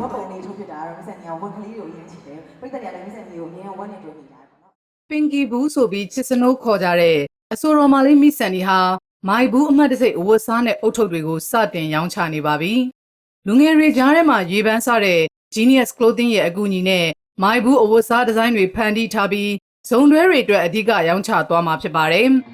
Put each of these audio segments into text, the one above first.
ဝက်ပုံလေးထုတ်ဖြစ်တာကတော့မဆက်နေအောင်ဝက်ကလေးတွေကိုအရင်ချစ်တယ်ပိတ်သက်ရတယ်မဆက်နေကိုအရင်ဝက်နဲ့တွေ့နေတာပေါ့နော်ပင်ကီဘူးဆိုပြီးချစ်စနိုးခေါ်ကြတဲ့အဆိုတော်မလေးမိဆန်ဒီဟာမိုင်ဘူးအမှတ်တစိတ်အဝတ်စားနဲ့အုတ်ထုတ်တွေကိုစတင်ရောင်းချနေပါပြီလူငယ်တွေကြားထဲမှာရေပန်းစားတဲ့ Genius Clothing ရဲ့အကူအညီနဲ့မိုင်ဘူးအဝတ်စားဒီဇိုင်းတွေဖန်တီးထားပြီးဇုံတွဲတွေအတွက်အဓိကရောင်းချသွားမှာဖြစ်ပါတယ်။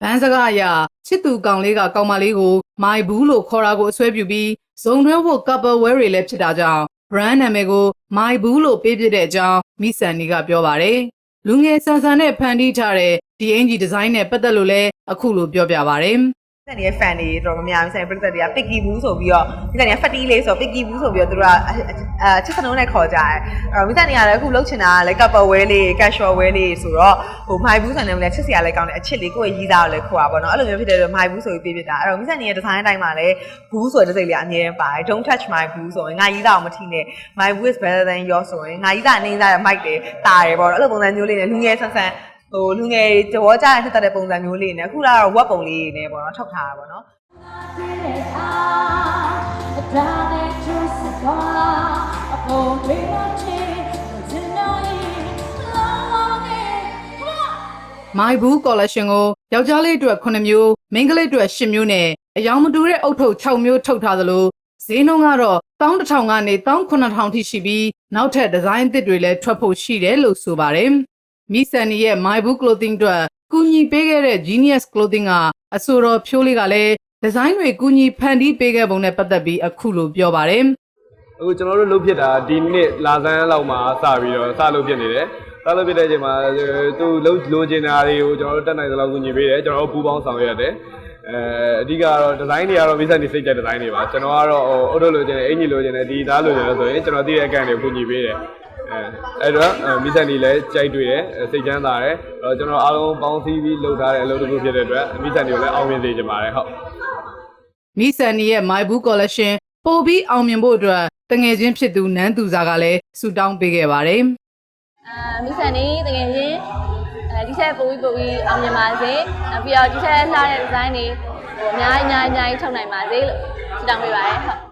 ဗန်းစကားအရချစ်သူကောင်လေးကကောင်မလေးကိုမိုင်ဘူးလို့ခေါ်တာကိုအဆွဲပြုပြီးဇုံတွဲဖို့ couple wear တွေလည်းဖြစ်တာကြောင့် brand နာမည်ကိုမိုင်ဘူးလို့ပေးပြတဲ့အကြောင်းမိဆန်နီကပြောပါတယ်။လူငယ်ဆန်ဆန်နဲ့ဖန်တီးထားတဲ့ဒီအင်ဂျီဒီဇိုင်းနဲ့ပတ်သက်လို့လည်းအခုလိုပြောပြပါတယ်။စ က်နေတဲ့ fan တွေတော်တော်များများဆိုင်ပရိသတ်တွေက picky ဘူးဆိုပြီးတော့ဒီစက်နေ fatty လေးဆို picky ဘူးဆိုပြီးတော့သူတို့ကအဲချစ်စနုံးနဲ့ခေါ်ကြတယ်အဲ့တော့မိသားနေရလည်းအခုလှုပ်ချင်တာကလည်း couple wear လေး casual wear လေးဆိုတော့ဟို my ဘူးဆိုနေလည်းချစ်စရာလည်းကောင်းတယ်အချစ်လေးကိုယ့်ရဲ့ရီးသားကိုလည်းခေါ်တာပေါ့နော်အဲ့လိုမျိုးဖြစ်တဲ့အတွက် my ဘူးဆိုပြီးပြပြတာအဲ့တော့မိသားနေရဲ့ design အတိုင်းမှာလည်းဘူးဆိုတဲ့စိတ်လေးအမြဲတမ်းပါတယ် don't touch my ဘူးဆိုရင်ငါရီးသားကိုမထိနဲ့ my boo is better than yours ဆိုရင်ငါရီးသားအနေစားတဲ့ mic တွေတာတယ်ပေါ့နော်အဲ့လိုပုံစံမျိုးလေးနဲ့လူငယ်ဆန်းဆန်း ဟိုလူငယ်သဘောကျတဲ့ထက်တဲ့ပုံစံမျိုးလေးနဲ့အခုကတော့ web ပုံလေးနဲ့ပေါ့နော်ထုတ်ထားတာပေါ့နော် My Boo Collection ကိုယောက်ျားလေးအတွက်9မျိုးမိန်းကလေးအတွက်10မျိုးနဲ့အယောင်မတူတဲ့အုတ်ထုပ်6မျိုးထုတ်ထားသလိုဈေးနှုန်းကတော့11000ကနေ19000ထိရှိပြီးနောက်ထပ်ဒီဇိုင်းအသစ်တွေလည်းထွက်ဖို့ရှိတယ်လို့ဆိုပါတယ်။ မိဆန်နီရဲ့ My Boo Clothing အတွက်ကူညီပေးခဲ့တဲ့ Genius Clothing ကအဆိုတော်ဖြိုးလေးကလည်းဒီဇိုင်းတွေကူညီဖန်တီးပေးခဲ့ပုံနဲ့ပတ်သက်ပြီးအခုလိုပြောပါတယ်။အခုကျွန်တော်တို့လုပ်ဖြစ်တာဒီနေ့လာဇန်းလောက်မှာစပြီးတော့စလုပ်ဖြစ်နေတယ်စလုပ်ဖြစ်တဲ့အချိန်မှာသူလုံးလိုချင်တာတွေကိုကျွန်တော်တို့တက်နိုင်သလောက်ကူညီပေးတယ်ကျွန်တော်တို့ပူးပေါင်းဆောင်ရွက်ရတယ်အဲအဓိကတော့ဒီဇိုင်းတွေကတော့မိဆက်နေစိတ်ကြဒီဇိုင်းတွေပါကျွန်တော်ကတော့ဟိုအုတ်တို့လိုချင်တယ်အင်ကြီးလိုချင်တယ်ဒီသားလိုချင်တယ်ဆိုရင်ကျွန်တော်သိတဲ့အကန့်တွေကိုကူညီပေးတယ် အဲအဲ့တော့မိဆက်နေလည်းကြိုက်တွေ့တယ်စိတ်ချမ်းသာတယ်အဲ့တော့ကျွန်တော်အားလုံးပေါင်းစည်းပြီးလုပ်ထားတဲ့အလုပ်တစ်ခုဖြစ်တဲ့အတွက်မိဆက်နေကိုလည်းအောင်မြင်စေချင်ပါတယ်ဟုတ်မိဆန်နီရဲ့ My Boo Collection ပို့ပြီးအောင်မြင်ဖို့အတွက်တငယ်ချင်းဖြစ်သူနန်းသူစာကလည်းဆူတောင်းပေးခဲ့ပါတယ်အာမိဆန်နေတကယ်ချင်းအဲဒီချက်ပို့ပြီးပို့ပြီးအောင်မြင်ပါစေနောက်ပြီးတော့ဒီချက်လှတဲ့ဒီဇိုင်းတွေဟိုအများကြီးအများကြီးအများကြီးထုတ်နိုင်ပါစေလို့ဆုတောင်းပေးပါတယ်ဟုတ်